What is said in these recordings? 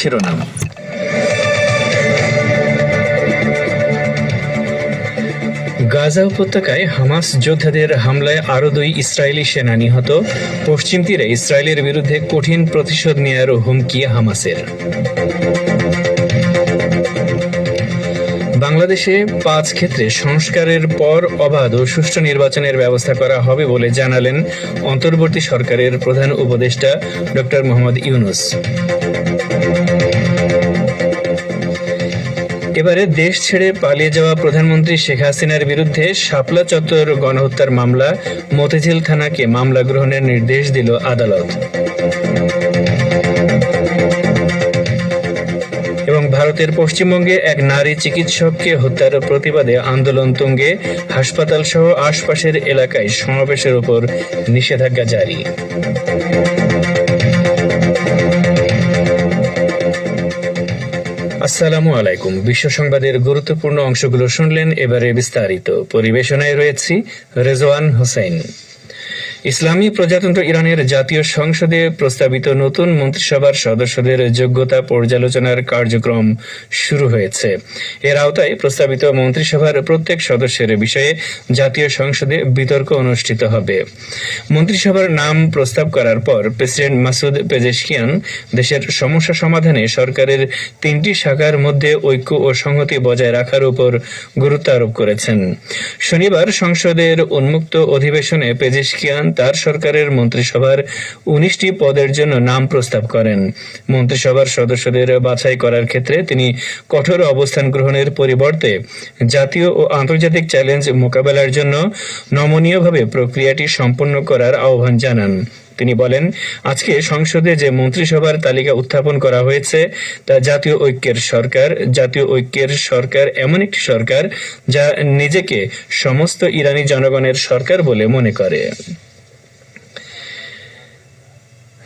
শিরোনাম। গাজা উপত্যকায় হামাস যোদ্ধাদের হামলায় আরও দুই ইসরায়েলি সেনা নিহত। পশ্চিম তীরে ইসরায়েলের বিরুদ্ধে কঠিন প্রতিশোধ নেয়ারও হুমকি হামাসের। বাংলাদেশে পাঁচ ক্ষেত্রে সংস্কারের পর অবাধ ও সুষ্ঠু নির্বাচনের ব্যবস্থা করা হবে বলে জানালেন অন্তর্বর্তী সরকারের প্রধান উপদেষ্টা ডক্টর মোহাম্মদ ইউনুস। এবারে দেশ ছেড়ে পালিয়ে যাওয়া প্রধানমন্ত্রী শেখ হাসিনার বিরুদ্ধে শাপলা চত্বর গণহত্যার মামলা, মতিঝিল থানাকে মামলা গ্রহণের নির্দেশ দিল আদালত। ভারতের পশ্চিমবঙ্গে এক নারী চিকিৎসককে হত্যার প্রতিবাদে আন্দোলন তুঙ্গে হাসপাতাল সহ আশপাশের এলাকায় সমাবেশের উপর নিষেধাজ্ঞা জারি। আসসালামু আলাইকুম। বিশ্ব সংবাদের গুরুত্বপূর্ণ অংশগুলো শুনলেন, এবারে বিস্তারিত। পরিবেশনায় রয়েছি রেজওয়ান হোসেন। ইসলামী প্রজাতন্ত্র ইরানের জাতীয় সংসদে প্রস্তাবিত নতুন মন্ত্রিসভার সদস্যদের যোগ্যতা পর্যালোচনার কার্যক্রম শুরু হয়েছে। এর আওতায় প্রস্তাবিত মন্ত্রিসভার প্রত্যেক সদস্যের বিষয়ে জাতীয় সংসদে বিতর্ক অনুষ্ঠিত হবে। মন্ত্রিসভার নাম প্রস্তাব করার পর প্রেসিডেন্ট মাসুদ পেজেশকিয়ান দেশের সমস্যা সমাধানে সরকারের তিনটি শাখার মধ্যে ঐক্য ও সংহতি বজায় রাখার উপর গুরুত্ব আরোপ করেছেন। শনিবার সংসদের উন্মুক্ত অধিবেশনে পেজেশকিয়ান তার সরকারের মন্ত্রিসভার উনিশটি পদের জন্য নাম প্রস্তাব করেন। মন্ত্রিসভার সদস্যদের বাছাই করার ক্ষেত্রে তিনি কঠোর অবস্থান গ্রহণের পরিবর্তে জাতীয় ও আন্তর্জাতিক চ্যালেঞ্জ মোকাবেলার জন্য নমনীয়ভাবে প্রক্রিয়াটি সম্পন্ন করার আহ্বান জানান। তিনি বলেন, আজকে সংসদে যে মন্ত্রিসভার তালিকা উত্থাপন করা হয়েছে, তা জাতীয় ঐক্যের সরকার, জাতীয় ঐক্যের সরকার এমন একটি সরকার যা নিজেকে সমস্ত ইরানি জনগণের সরকার বলে মনে করে।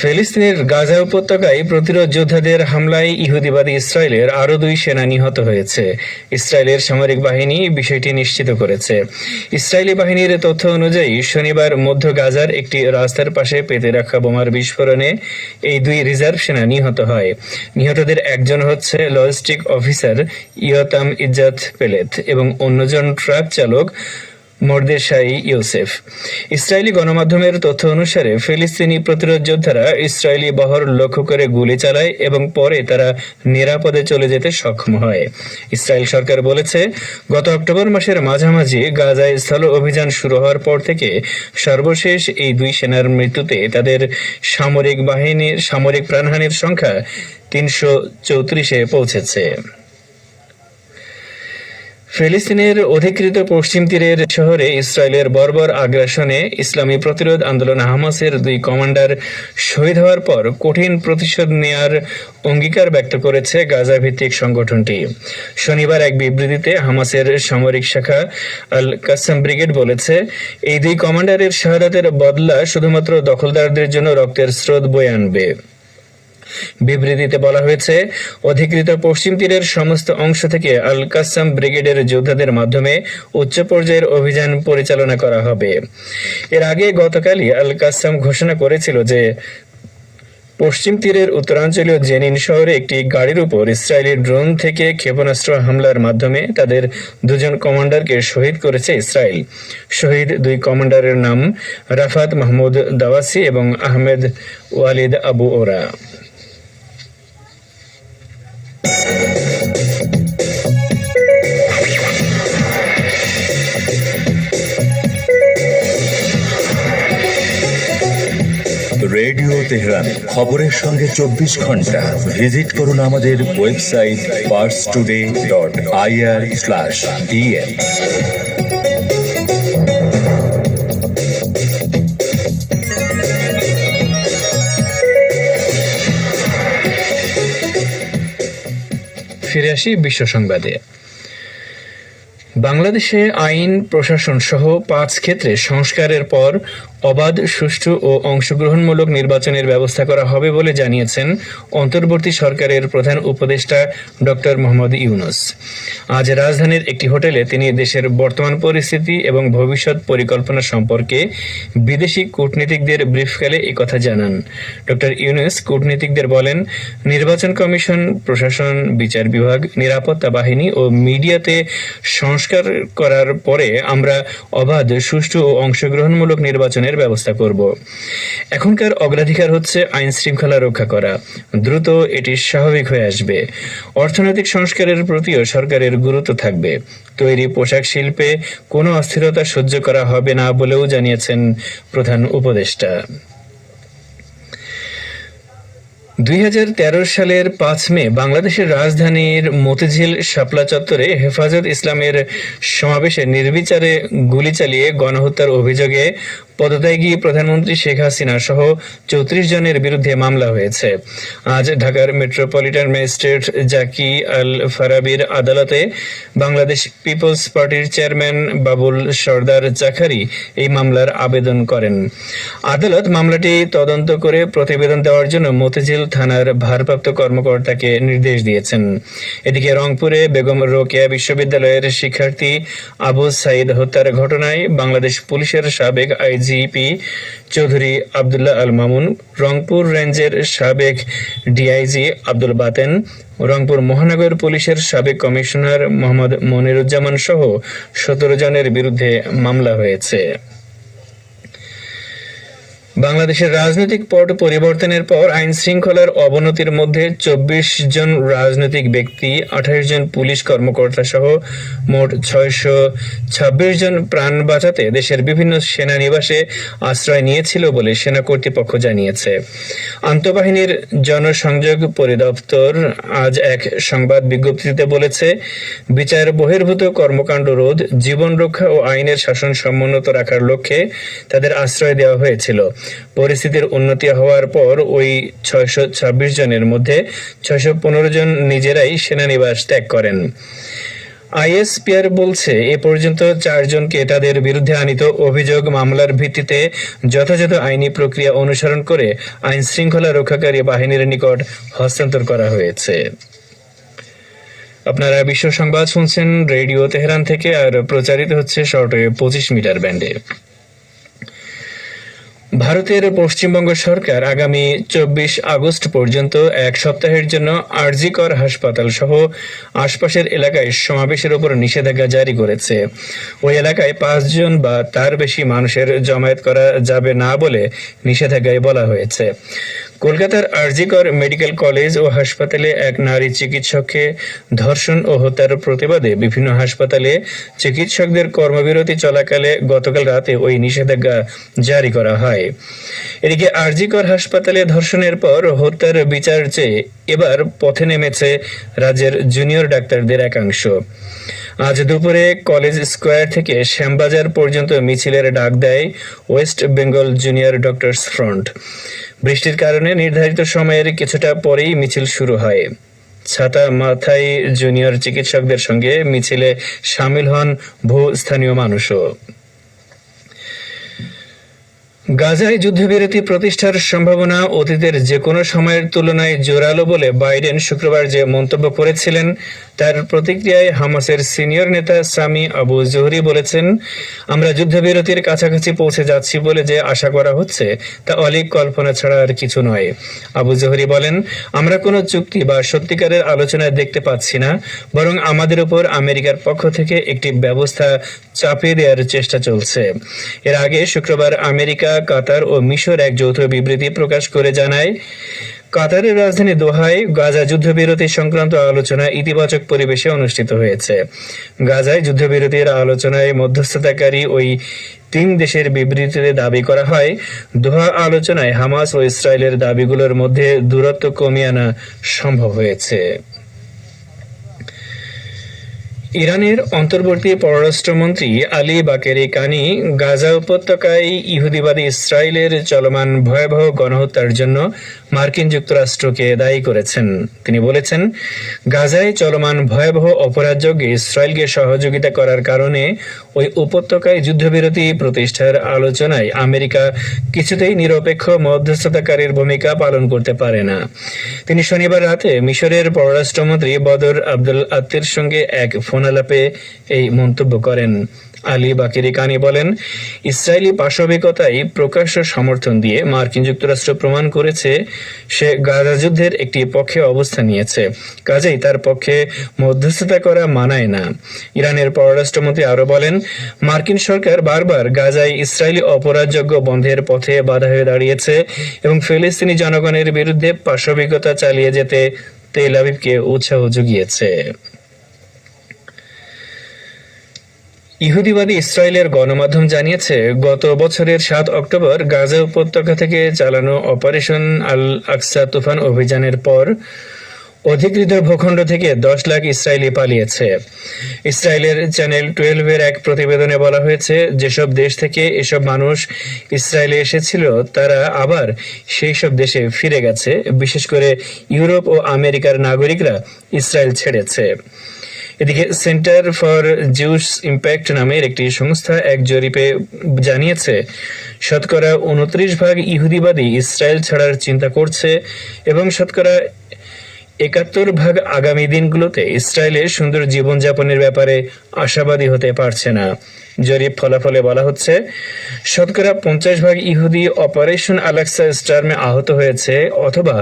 ফিলিস্তিনের গাজা উপত্যকায় প্রতিরোধ যোদ্ধাদের হামলায় ইহুদিবাদী ইসরায়েলের আরও দুই সেনা নিহত হয়েছে। ইসরায়েলের সামরিক বাহিনী বিষয়টি নিশ্চিত করেছে। ইসরায়েলি বাহিনীর তথ্য অনুযায়ী, শনিবার মধ্য গাজার একটি রাস্তার পাশে পেতে রাখা বোমার বিস্ফোরণে এই দুই রিজার্ভ সেনা নিহত হয়। নিহতদের একজন হচ্ছে লজিস্টিক অফিসার ইয়তাম ইজ্জাত পেলেত এবং অন্যজন ট্রাক চালক মর্দেশাই ইউসেফ। ইসরায়েলি গণমাধ্যমের তথ্য অনুসারে, ফিলিস্তিনি প্রতিরোধ যোদ্ধারা ইসরায়েলি বহর লক্ষ্য করে গুলি চালায় এবং পরে তারা নিরাপদে চলে যেতে সক্ষম হয়। ইসরায়েল সরকার বলেছে, গত অক্টোবর মাসের মাঝামাঝি গাজায় স্থল অভিযান শুরু হওয়ার পর থেকে সর্বশেষ এই দুই সেনার মৃত্যুতে তাদের সামরিক বাহিনীর, সামরিক প্রাণহানির সংখ্যা তিনশো চৌত্রিশে পৌঁছেছে। ফিলিস্তিনের অধিকৃত পশ্চিম তীরের শহরে ইসরায়েলের বর্বর আগ্রাসনে ইসলামী প্রতিরোধ আন্দোলন হামাসের দুই কমান্ডার শহীদ হওয়ার পর কঠিন প্রতিশোধ নেয়ার অঙ্গীকার ব্যক্ত করেছে গাজা ভিত্তিক সংগঠনটি। শনিবার এক বিবৃতিতে হামাসের সামরিক শাখা আল কাসাম ব্রিগেড বলেছে, এই দুই কমান্ডারের শাহাদাতের বদলা শুধুমাত্র দখলদারদের জন্য রক্তের স্রোত বয়ে আনবে। বিবৃতিতে বলা হয়েছে, অধিকৃত পশ্চিম তীরের সমস্ত অংশ থেকে আল কাসাম ব্রিগেডের যোদ্ধাদের মাধ্যমে উচ্চ পর্যায়ের অভিযান পরিচালনা করা হবে। এর আগে গতকালই আল কাসাম ঘোষণা করেছিল যে, পশ্চিম তীরের উত্তরাঞ্চলীয় জেনিন শহরে একটি গাড়ির উপর ইসরায়েলি ড্রোন থেকে ক্ষেপণাস্ত্র হামলার মাধ্যমে তাদের দুজন কমান্ডারকে শহীদ করেছে ইসরায়েল। শহীদ দুই কমান্ডারের নাম রাফাত মাহমুদ দাওয়াসি এবং আহমেদ ওয়ালিদ আবু ওরা। রেডিও তেহরান খবরের সঙ্গে চব্বিশ ঘণ্টা। ভিজিট করুন আমাদের website Pars today dot IR slash ফিরে আসি বিশ্ব সংবাদে। বাংলাদেশে আইন প্রশাসন সহ পাঁচ ক্ষেত্রে সংস্কারের পর অবাধ, সুষ্ঠু ও অংশগ্রহণমূলক নির্বাচনের ব্যবস্থা করা হবে বলে জানিয়েছেন অন্তর্বর্তী সরকারের প্রধান উপদেষ্টা ডক্টর মোহাম্মদ ইউনুস। আজ রাজধানীর একটি হোটেলে তিনি দেশের বর্তমান পরিস্থিতি এবং ভবিষ্যৎ পরিকল্পনা সম্পর্কে বিদেশি কূটনীতিকদের ব্রিফকালে কথা জানান। ডক্টর ইউনুস কূটনীতিকদের বলেন, নির্বাচন কমিশন, প্রশাসন, বিচার বিভাগ, নিরাপত্তা বাহিনী ও মিডিয়াতে সংস্কার করার পরে আমরা অবাধ, সুষ্ঠু ও অংশগ্রহণমূলক নির্বাচনের ব্যবস্থা করব। এখনকার অগ্রাধিকার হচ্ছে আইন শৃঙ্খলা রক্ষা করা। দ্রুত এটি স্বাভাবিক হয়ে আসবে। অর্থনৈতিক সংস্কারের প্রতিও সরকারের গুরুত্ব থাকবে। তৈরি পোশাক শিল্পে কোনো অস্থিরতা সহ্য করা হবে না বলেও জানিয়েছেন প্রধান উপদেষ্টা। দুই হাজার তেরো সালের পাঁচ মে বাংলাদেশের রাজধানীর মতিঝিল শাপলা চত্বরে হেফাজত ইসলামের সমাবেশে নির্বিচারে গুলি চালিয়ে গণহত্যার অভিযোগে পদত্যাগী প্রধানমন্ত্রী শেখ হাসিনা সহ চৌত্রিশ জনের বিরুদ্ধে মামলা হয়েছে। আজ ঢাকার মেট্রোপলিটন ম্যাজিস্ট্রেট জাকি আল ফারাবির আদালতে বাংলাদেশ পিপলস পার্টির চেয়ারম্যান বাবুল সর্দার জাখারি এই মামলার আবেদন করেন। আদালত মামলাটি তদন্ত করে প্রতিবেদন দেওয়ার জন্য মতিঝিল থানার ভারপ্রাপ্ত কর্মকর্তাকে নির্দেশ দিয়েছেন। এদিকে রংপুরে বেগম রোকেয়া বিশ্ববিদ্যালয়ের শিক্ষার্থী আবু সাইদ হত্যার ঘটনায় বাংলাদেশ পুলিশের সাবেক আইজিপি চৌধুরী আবদুল্লাহ আল মামুন রংপুর রেঞ্জের সাবেক ডিআইজি আব্দুল বাতেন রংপুর মহানগর পুলিশের সাবেক কমিশনার মোহাম্মদ মনিরুজ্জামান সহ সতেরো জনের বিরুদ্ধে মামলা হয়েছে। বাংলাদেশের রাজনৈতিক পট পরিবর্তনের পর আইন শৃঙ্খলার অবনতির মধ্যে চব্বিশ জন রাজনৈতিক ব্যক্তি, আঠাশ জন পুলিশ কর্মকর্তা সহ মোট ছয়শো ছাব্বিশ জন প্রাণ বাঁচাতে দেশের বিভিন্ন সেনানিবাসে আশ্রয় নিয়েছিল বলে সেনা কর্তৃপক্ষ জানিয়েছে। আন্তঃবাহিনীর জনসংযোগ পরিদপ্তর আজ এক সংবাদ বিজ্ঞপ্তিতে বলেছে, বিচার বহির্ভূত কর্মকাণ্ড রোধ, জীবন রক্ষা ও আইনের শাসন সমুন্নত রাখার লক্ষ্যে তাদের আশ্রয় দেওয়া হয়েছিল। পরিস্থিতির উন্নতি হওয়ার পর ওই ছয়শো ছাব্বিশ জনের মধ্যে ছয়শো পনেরো জন নিজেরাই সেনানিবাস ত্যাগ করেন। আইএসপিআর বলছে, এ পর্যন্ত চারজনকে তাদের বিরুদ্ধে আনিত অভিযোগ মামলার ভিত্তিতে যথাযথ আইনি প্রক্রিয়া অনুসরণ করে আইন শৃঙ্খলা রক্ষাকারী বাহিনীর নিকট হস্তান্তর করা হয়েছে। আপনারা বিশ্ব সংবাদ শুনছেন রেডিও তেহরান থেকে, আর প্রচারিত হচ্ছে শর্টওয়ে পঁচিশ মিটার ব্যান্ডে। ভারতের পশ্চিমবঙ্গ সরকার আগামী চব্বিশ আগস্ট পর্যন্ত এক সপ্তাহের জন্য আরজিকর হাসপাতাল সহ আশপাশের এলাকায় সমাবেশের উপর নিষেধাজ্ঞা জারি করেছে। ওই এলাকায় পাঁচজন বা তার বেশি মানুষের জমায়েত করা যাবে না বলে নিষেধাজ্ঞায় বলা হয়েছে। কলকাতার আরজিকর মেডিকেল কলেজ ও হাসপাতালে এক নারী চিকিৎসককে ধর্ষণ ও হত্যার প্রতিবাদে বিভিন্ন হাসপাতালে চিকিৎসকদের কর্মবিরতি চলাকালে গতকাল রাতে ওই নিষেধাজ্ঞা জারি করা হয়। এদিকে আরজিকর হাসপাতালে ধর্ষণের পর হত্যার বিচার চেয়ে এবার পথে নেমেছে রাজ্যের জুনিয়র ডাক্তারদের একাংশ। আজ দুপুরে কলেজ স্কোয়ার থেকে শ্যামবাজার পর্যন্ত মিছিলের ডাক দেয় West Bengal junior doctors front. বৃষ্টির কারণে নির্ধারিত সময়ের কিছুটা পরেই মিছিল শুরু হয়। ছাতা মাথায় জুনিয়র চিকিৎসকদের সঙ্গে মিছিলে সামিল হন বহু স্থানীয় মানুষও। গাজায় যুদ্ধবিরতি প্রতিষ্ঠার সম্ভাবনা অতীতের যে কোনো সময়ের তুলনায় জোরালো বলে বাইডেন শুক্রবার যে মন্তব্য করেছিলেন, তার প্রতিক্রিয়ায় হামাসের সিনিয়র নেতা সামি আবু জোহরি বলেছেন, আমরা যুদ্ধবিরতির কাছাকাছি পৌঁছে যাচ্ছি বলে যে আশা করা হচ্ছে, তা অলিক কল্পনা ছাড়া আর কিছু নয়। আবু জোহরি বলেন, আমরা কোনো চুক্তি বা সত্যিকারের আলোচনায় দেখতে পাচ্ছি না, বরং আমাদের উপর আমেরিকার পক্ষ থেকে একটি ব্যবস্থা চাপিয়ে দেওয়ার চেষ্টা চলছে। এর আগে শুক্রবার আমেরিকা কাতার ও মিশর এক যৌথ বিবৃতি প্রকাশ করে জানায়। কাতারের রাজধানী দোহায় গাজা যুদ্ধবিরতি সংক্রান্ত আলোচনা ইতিবাচক পরিবেশে অনুষ্ঠিত হয়েছে। গাজায় যুদ্ধবিরতির আলোচনায় মধ্যস্থতাকারী ওই তিন দেশের বিবৃতিতে দাবি করা হয়, দোহা আলোচনায় হামাস ও ইসরায়েলের দাবিগুলোর মধ্যে দূরত্ব কমিয়ে আনা সম্ভব হয়েছে। ইরানের অন্তর্বর্তী পররাষ্ট্রমন্ত্রী আলী বাকেরি কানি গাজা উপত্যকায় ইহুদিবাদী ইসরায়েলের চলমান ভয়াবহ গণহত্যার জন্য মার্কিন যুক্তরাষ্ট্রকে দায়ী করেছেন। তিনি বলেছেন, গাজায় চলমান ভয়াবহ অপরাধযোগ্যে ইসরায়েলকে সহযোগিতা করার কারণে ওই উপত্যকায় যুদ্ধবিরতি প্রতিষ্ঠার আলোচনায় আমেরিকা কিছুতেই নিরপেক্ষ মধ্যস্থতাকারীর ভূমিকা পালন করতে পারে না। তিনি শনিবার রাতে মিশরের পররাষ্ট্রমন্ত্রী বদর আব্দুল আত্তির সঙ্গে এক ফোনালাপে এই মন্তব্য করেন। আলী বাকিরি কানি বলেন, ইসরায়েলি পাশবিকতায় প্রকাশ্য সমর্থন দিয়ে মার্কিন যুক্তরাষ্ট্র প্রমাণ করেছে, সে গাজা যুদ্ধের একটি পক্ষে অবস্থান নিয়েছে। কাজেই তার পক্ষে মধ্যস্থতা করা মানায় না। ইরানের পররাষ্ট্রমন্ত্রী আরও বলেন, মার্কিন সরকার বারবার গাজায় ইসরায়েলি অপরাধযোগ্য বন্ধের পথে বাধা হয়ে দাঁড়িয়েছে এবং ফিলিস্তিনি জনগণের বিরুদ্ধে পাশবিকতা চালিয়ে যেতে তেল আবিবকে উৎসাহ জুগিয়েছে ইহুদিবাদী ইসরায়েলের গণমাধ্যম জানিয়েছে, গত বছরের সাত অক্টোবর গাজা উপত্যকা থেকে চালানো অপারেশন আল আকসা তুফান অভিযানের পর অধিকৃত ভূখণ্ড থেকে দশ লাখ ইসরায়েলি পালিয়েছে। ইসরায়েলের চ্যানেল টুয়েলভের এক প্রতিবেদনে বলা হয়েছে, যেসব দেশ থেকে এসব মানুষ ইসরায়েলে এসেছিল, তারা আবার সেই সব দেশে ফিরে গেছে। বিশেষ করে ইউরোপ ও আমেরিকার নাগরিকরা ইসরায়েল ছেড়েছে। এদিকে সেন্টার ফর জিউস ইম্প্যাক্ট নামের একটি সংস্থা এক জরিপে জানিয়েছে, শতকরা উনত্রিশ ভাগ ইহুদিবাদী ইসরায়েল ছাড়ার চিন্তা করছে এবং শতকরা একাত্তর ভাগ আগামী দিনগুলোতে ইসরায়েলের সুন্দর জীবনযাপনের ব্যাপারে আশাবাদী হতে পারছে না। জরিপ ফলাফলে বলা হচ্ছে, শতকরা পঞ্চাশ ভাগ ইহুদি অপারেশন আলাক্সা স্টার্মে আহত হয়েছে অথবা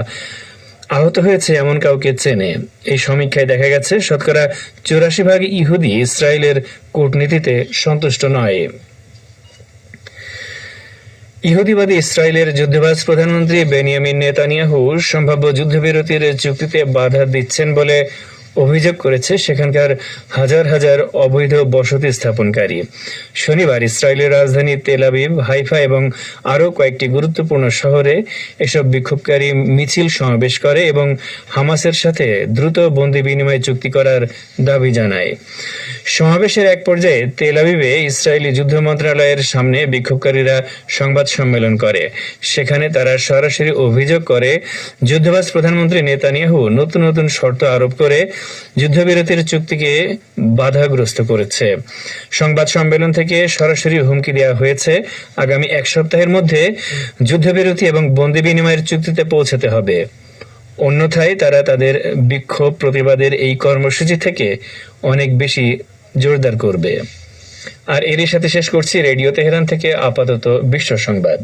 আহত হয়েছে এমন কাউকে চেনে। এই সমীক্ষায় দেখা গেছে, শতকরা চৌরাশি ভাগ ইহুদি ইসরায়েলের কূটনীতিতে সন্তুষ্ট নয়। ইহুদিবাদী ইসরায়েলের যুদ্ধবাজ প্রধানমন্ত্রী বেনিয়ামিন নেতানিয়াহু সম্ভাব্য যুদ্ধবিরতির চুক্তিতে বাধা দিচ্ছেন বলে অভিযোগ করেছে সেখানকার হাজার হাজার অবৈধ বসতি স্থাপনকারী। শনিবার ইসরায়েলের রাজধানী তেল আবিব, হাইফা এবং আরও কয়েকটি গুরুত্বপূর্ণ শহরে এসব বিক্ষোভকারী মিছিল সমাবেশ করে এবং হামাসের সাথে দ্রুত বন্দি বিনিময় চুক্তি করার দাবি জানায়। সমাবেশের এক পর্যায়ে তেল আবিবে ইসরায়েলি যুদ্ধ মন্ত্রণালয়ের সামনে বিক্ষোভকারীরা সংবাদ সম্মেলন করে। সেখানে তারা সরাসরি অভিযোগ করে, যুদ্ধবাজ প্রধানমন্ত্রী নেতানিয়াহু নতুন নতুন শর্ত আরোপ করে যুদ্ধবিরতির চুক্তিকে বাধাগ্রস্ত করেছে। সংবাদ সম্মেলন থেকে সরাসরি হুমকি দেওয়া হয়েছে। আগামী এক সপ্তাহের মধ্যে যুদ্ধবিরতি এবং বন্দি বিনিময়ের চুক্তিতে পৌঁছাতে হবে। অন্যথায় তারা তাদের বিক্ষোভ প্রতিবাদের এই কর্মসূচি থেকে অনেক বেশি জোরদার করবে। আর এরই সাথে শেষ করছি রেডিও তেহরান থেকে আপাতত বিশ্ব সংবাদ।